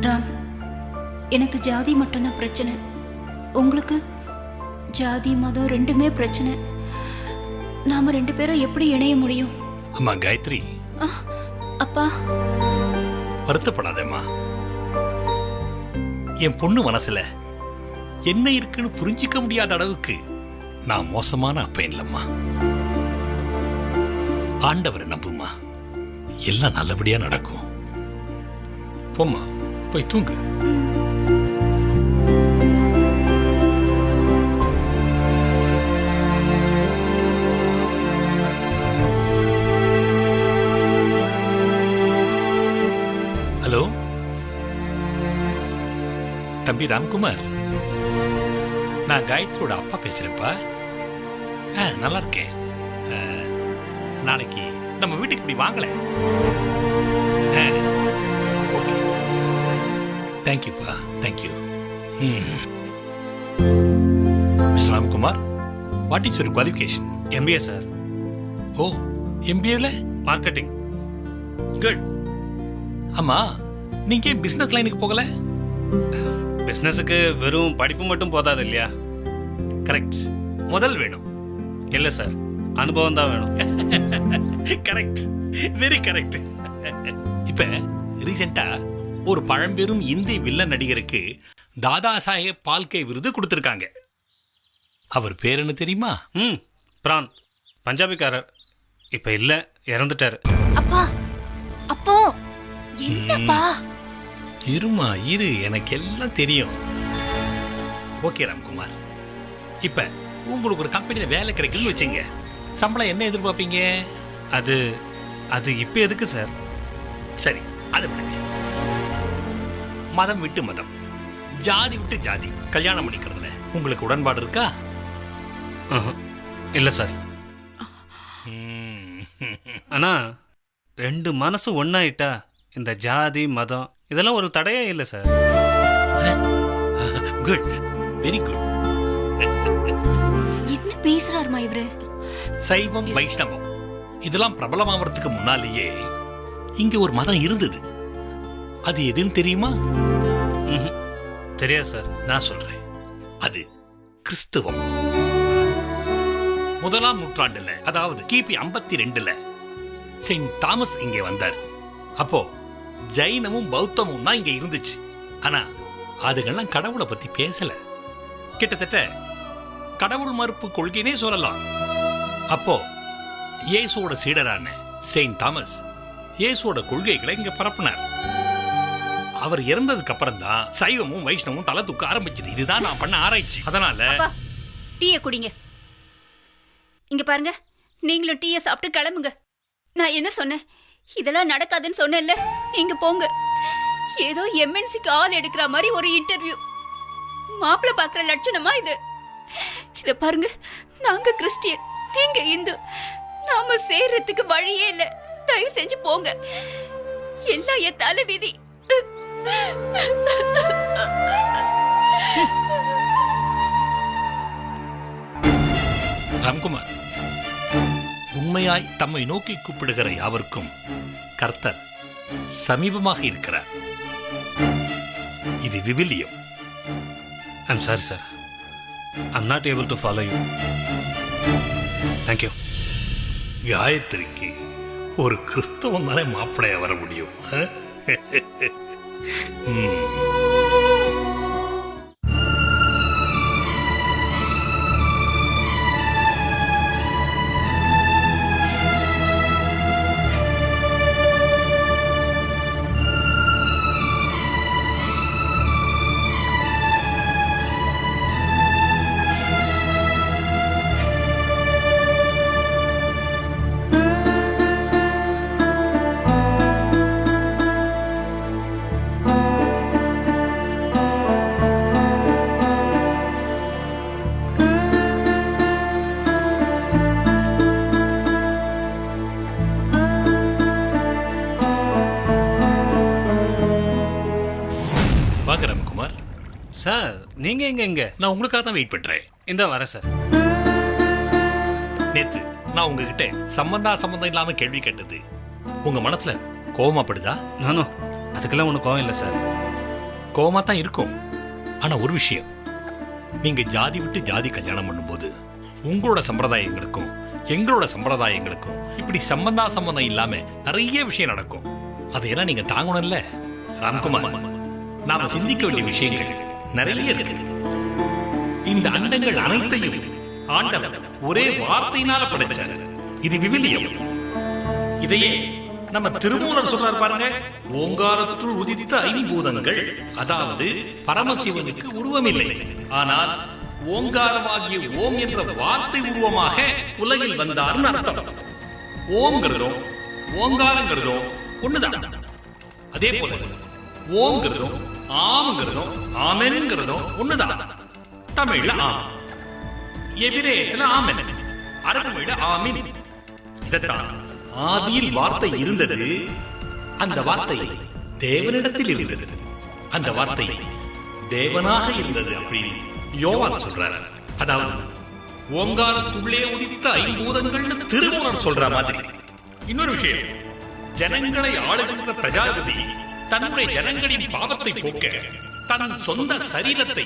ராம் எனக்கு ஜாதி மட்டும்தான் பிரச்சனை. உங்களுக்கு ஜாதி மதம் ரெண்டுமே பிரச்சனை. நாம ரெண்டு பேரும் எப்படி இணைய முடியும்? அம்மா காயத்ரி. அப்பா. வருத்தப்படாதேம்மா. என் பொண்ணு மனசுல என்ன இருக்குன்னு புரிஞ்சிக்க முடியாத அளவுக்கு நான் மோசமான அப்பன் இல்லம்மா. ஆண்டவரை நம்புமா எல்லாம் நல்லபடியா நடக்கும். போம்மா. போய் தூங்கு ஹலோ தம்பி ராம்குமார் நான் காயத்ரியோட அப்பா பேசுறேன்ப்பா ஆ நல்லா இருக்கேன் நாளைக்கு நம்ம வீட்டுக்கு இப்படி வாங்கலை ஆ தேங்க்யூப்பா thank you mister Ramkumar what is your qualification MBA sir oh எம்பிஏல marketing good ஆமா நீங்க பிசினஸ் லைனுக்கு போகல? பிஸ்னஸுக்கு வெறும் படிப்பு மட்டும் போதாது இல்லையா? கரெக்ட் முதல் வேணும். இல்லை சார் அனுபவம் தான் வேணும். கரெக்ட் வெரி கரெக்ட் இப்ப ரீசெண்டா ஒரு பழம்பெரும் இந்தி வில்லன் நடிகருக்கு தாதா சாஹேப் பால்கே விருது கொடுத்திருக்காங்க. அவர் பேர் என்ன தெரியுமா? ம் பிரான். பஞ்சாபிக்காரர். இப்போ இல்லை இறந்துட்டாரு. அப்பா அப்போ என்னப்பா? இருமா இரு எனக்கு எல்லாம் தெரியும். ஓகே ராம்குமார். இப்ப உங்களுக்கு ஒரு கம்பெனில வேலை கிடைக்குன்னு வச்சுங்க. சம்பளம் என்ன எதிர்பார்ப்பீங்க? அது அது இப்போ எதுக்கு சார்? சரி அதை விடுங்க மதம் விட்டு மதம். ஜாதி விட்டு ஜாதி. கல்யாணம் பண்ணிக்கிறதுல உங்களுக்கு உடன்பாடு இருக்கா? இல்லை சார். ஆனால் ரெண்டு மனசு ஒன்றாயிட்டா இந்த ஜாதி மதம் இதெல்லாம் ஒரு தடையே இல்லை சார். குட் வெரி குட் என்ன பேசுறாருமா இவரு? சைவம் வைஷ்ணவம் இதெல்லாம் பிரபலமாவறதுக்கு முன்னாலேயே இங்க ஒரு மதம் இருந்தது. அது எதுன்னு தெரியுமா. தெரியாது சார். நான் சொல்றேன். அது கிறிஸ்துவம். முதலாம் நூற்றாண்டுல அதாவது கிபி ஐம்பத்தி ரெண்டுல செயின்ட் தாமஸ் இங்கே வந்தார். அப்போ ஜைனமும் பௌத்தமும் தான் இங்க இருந்துச்சு. ஆனா அதுகெல்லாம் கடவுளை பத்தி பேசல. கிட்டத்தட்ட கடவுள் மறுப்பு கொள்கைனே சொல்லலாம். அப்போ இயேசுவோட சீடரான செயின்ட் தாமஸ் இயேசுவோட கொள்கைகளை இங்க பரப்புனார். அவர் இறந்ததுக்கு அப்புறம் தான் சைவமும் வைஷ்ணவமும் தலை தூக்க ஆரம்பிச்சது. இதுதான் நான் பண்ண ஆராய்ச்சி. அதனால டீயை குடிங்க. இங்க பாருங்க நீங்களும் டீயை சாப்பிட்டு கிளம்புங்க. நான் என்ன சொன்னேன்? இதெல்லாம் நடக்காதுன்னு சொன்னேன்ல நீங்க போங்க. ஏதோ எம்என்சிக்கு ஆள் எடுக்கிற மாதிரி ஒரு இன்டர்வியூ மாப்பிள்ளை பார்க்குற லட்சணமா இது. இத பாருங்க நாங்க கிறிஸ்டியன் நீங்க இந்து. நாம சேர்றதுக்கு வழியே இல்ல. தயவு செஞ்சு போங்க. எல்லாம் என் தலைவிதி ராம்குமார் உண்மையாய் தம்மை நோக்கி கூப்பிடுகிற யாவருக்கும் கர்த்தர் சமீபமாக இருக்கிறார். இது விவிலியம். I'm sorry sir I'm not able to follow you thank you காயத்ரிக்கு ஒரு கிறிஸ்தவம் தானே மாப்பிளையா வர முடியும் ஆ? வாங்க ராம்குமார் சார் நீங்க எங்க எங்க? நான் உங்களுக்காக தான் வெயிட் பண்றேன். இந்த வரேன் சார். நேத்து நான் உங்ககிட்ட சம்பந்தா சம்பந்தம் இல்லாம கேள்வி கேட்டது. உங்க மனசுல கோவமாப்படுதா நானும் அதுக்கெல்லாம் ஒன்றும் கோவம் இல்லை சார். கோவமா தான் இருக்கும். ஆனா ஒரு விஷயம். நீங்க ஜாதி விட்டு ஜாதி கல்யாணம் பண்ணும்போது உங்களோட சம்பிரதாயங்களுக்கும் எங்களோட சம்பிரதாயங்களுக்கும் இப்படி சம்பந்தா சம்பந்தம் இல்லாம நிறைய விஷயம் நடக்கும். அதையெல்லாம் நீங்க தாங்கணும்ல. ராம்குமார். நாம சிந்திக்க வேண்டிய விஷயங்கள் நிறைய இருக்கு. இந்த அண்டங்கள் அனைத்தையும் ஆண்டவர் ஒரே வார்த்தையினால படைச்சார். இது விவிலியம். இதையே நம்ம திருமூலர் சொல்றார் பாருங்க ஓங்காரத்துள் உதித்த ஐம்பூதங்கள் அதாவது பரமசிவனுக்கு உருவமில்லை. ஆனால் ஓங்காரமாகிய ஓம் என்ற வார்த்தை உருவமாக உலகில் வந்தார்னு அர்த்தம். ஓம்ங்கிறதும் ஓங்காரங்கிறதும் ஒண்ணுதான். அதே போல ஓம்ங்கிறதும் ஆம்ங்கிறதும் ஆமென்ங்கிறதும் ஒண்ணுதான். தமிழ்ல ஆம். எபிரேயத்துல ஆமென். அரபு மொழியில ஆமின். இதத்தான் ஆதியில் வார்த்தை இருந்தது அந்த வார்த்தை தேவனிடத்தில் இருந்தது. அந்த வார்த்தை தேவனாக இருந்தது அப்படின்னு யோவான் சொல்றாரு. அதாவது ஓங்காரத்துள்ளே உதித்த ஐம்பூதங்கள்னு திருமூலர் சொல்ற மாதிரி. இன்னொரு விஷயம் ஜனங்களை ஆளுகின்ற பிரஜாபதி தன்னுடைய ஜனங்களின் பாவத்தை போக்க தன் சொந்த சரீரத்தை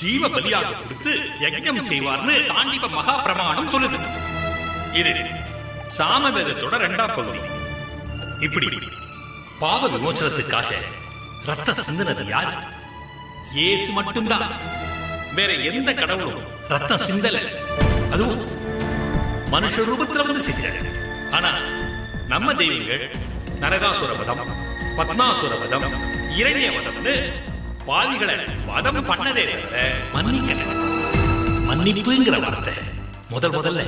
ஜீவ பலியாக கொடுத்து யஜ்ஞம் செய்வார்னு தாண்டிப மகா பிரமாணம் சொல்லுது. இது சாமவேதத்தோட இரண்டாம் பகுதி. இப்படி பாவ விமோசனத்துக்காக ரத்த சிந்தனது யாரு? ஏசு மட்டும்தான். வேற எந்த கடவுளும் ரத்தம் சிந்தல. அதுவும் மனுஷ ரூபத்துல வந்து செஞ்சார் ஆனா நம்ம தெய்வங்கள் நரகாசுர பதம் பத்மாசுர வதம் இரணிய வதம்னு பாவிகளை வதம் பண்ணதே தவிர மன்னிக்கல. மன்னிப்புங்கிற வார்த்தை முதல் முதல்ல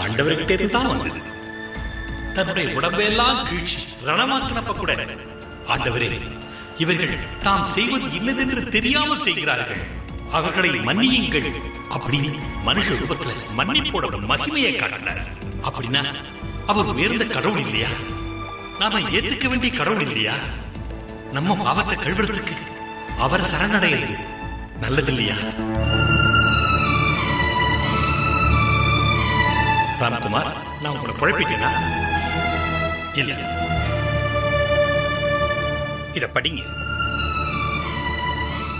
ஆண்டவர்கிட்ட இருந்து தான் வந்தது. தன்னுடைய உடம்பெல்லாம் கீழ்ச்சி ரணமாக்கினப்ப கூட ஆண்டவரே இவர்கள் தாம் செய்வது இன்னதென்று தெரியாமல் செய்கிறார்கள். அவர்களை மன்னியுங்கள். அப்படின்னு மனுஷ ரூபத்துல மன்னிப்போட மகிமையை காட்டினார். அப்படின்னா அவர் உயர்ந்த கடவுள் இல்லையா? நாம ஏத்துக்க வேண்டிய கடவுள் இல்லையா? நம்ம பாவத்தை கழுவுறதுக்கு அவரை சரணடைகிறது நல்லது இல்லையா? ராம்குமார் நான் உங்களை குழப்பிட்டேனா இல்ல. இத படிங்க.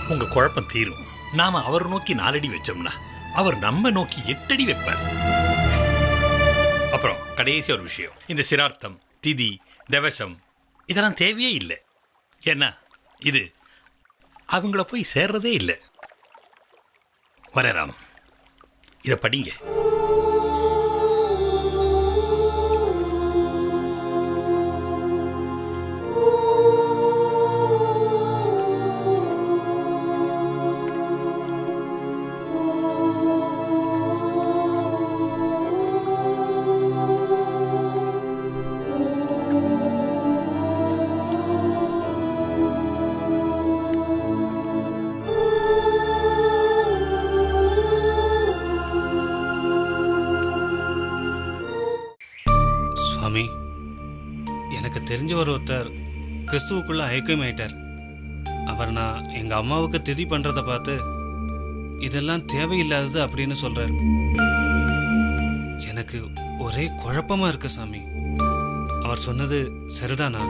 உங்க குழப்பம் தீரும். நாம அவர் நோக்கி நாலடி வச்சோம்னா அவர் நம்ம நோக்கி எட்டடி வைப்பார். அப்புறம் கடைசி ஒரு விஷயம். இந்த சிரார்த்தம் திதி தவசம். இதெல்லாம் தேவையே இல்லை. ஏன்னா இது அவங்கள போய் சேர்றதே இல்லை. வரராம் இதை படிங்க. சாமி எனக்கு தெரிஞ்சவர் ஒருத்தர் கிறிஸ்துவுக்குள்ள ஐக்கியமாயிட்டார் அவர் நான் எங்க அம்மாவுக்கு திதி பண்றதை பார்த்து இதெல்லாம் தேவையில்லாதது அப்படின்னு சொல்றார். எனக்கு ஒரே குழப்பமா இருக்கு சாமி. அவர் சொன்னது சரிதானா?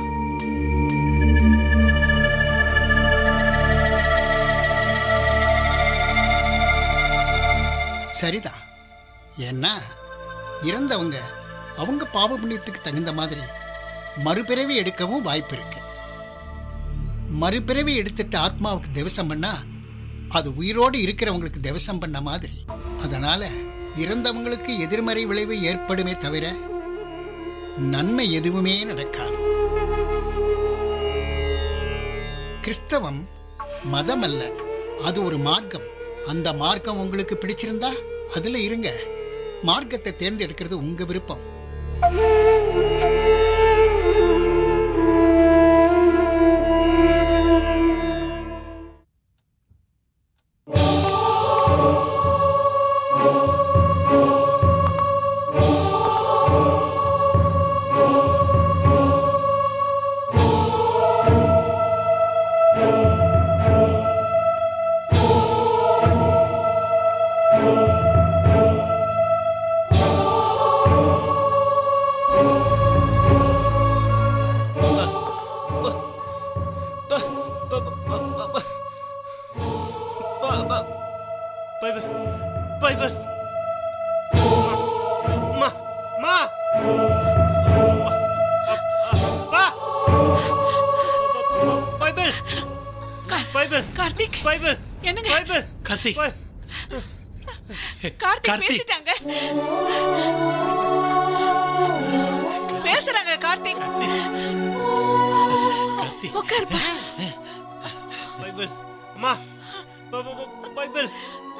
சரிதான். ஏன்னா இறந்தவங்க அவங்க பாவ புண்ணியத்துக்கு தகுந்த மாதிரி மறுபிறவி எடுக்கவும் வாய்ப்பு இருக்கு. மறுபிறவி எடுத்துட்டு ஆத்மாவுக்கு திவசம் பண்ணா அது உயிரோடு இருக்கிறவங்களுக்கு திவசம் பண்ண மாதிரி. அதனால இறந்தவங்களுக்கு எதிர்மறை விளைவு ஏற்படுமே தவிர நன்மை எதுவுமே நடக்காது. கிறிஸ்தவம் மதம் அல்ல அது ஒரு மார்க்கம். அந்த மார்க்கம் உங்களுக்கு பிடிச்சிருந்தா அதில் இருங்க. மார்க்கத்தை தேர்ந்தெடுக்கிறது உங்கள் விருப்பம். Amen. கார்த்திக். பைபிள் என்னங்க? பைபிள் கார்த்திக். கார்த்திக். பேசிட்டாங்க பேசுறாங்க. கார்த்திக். கார்த்திக். உட்காருப்பா. பைபிள் அம்மா. ப- ப- ப- பைபிள்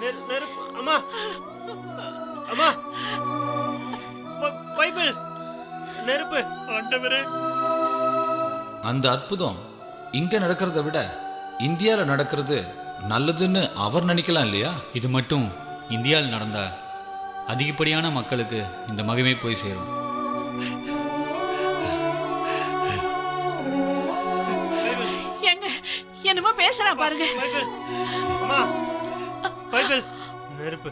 நெரு- நெருப்பு அம்மா. அம்மா. பைபிள் நெருப்பு. ஆண்டவரே. அந்த அற்புதம் இங்க நடக்கிறத விட இந்தியால நடக்கிறது நல்லதுன்னு அவர் நினைக்கலாம் இல்லையா? இது மட்டும் இந்தியாவில் நடந்தா அதிகப்படியான மக்களுக்கு இந்த மகிமை போய் சேரும். எங்க என்னமோ பேசுறான் பாருங்க. பைபிள் நெருப்பு.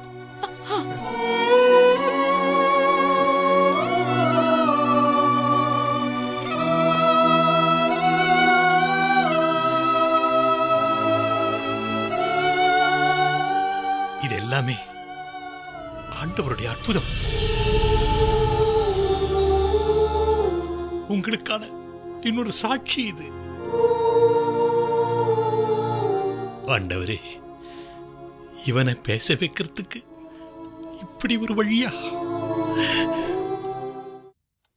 இது எல்லாமே ஆண்டவருடைய அற்புதம். உங்களுக்கான இன்னொரு சாட்சி இது. ஆண்டவரே இவனை பேச வைக்கிறதுக்கு இப்படி ஒரு வழியா?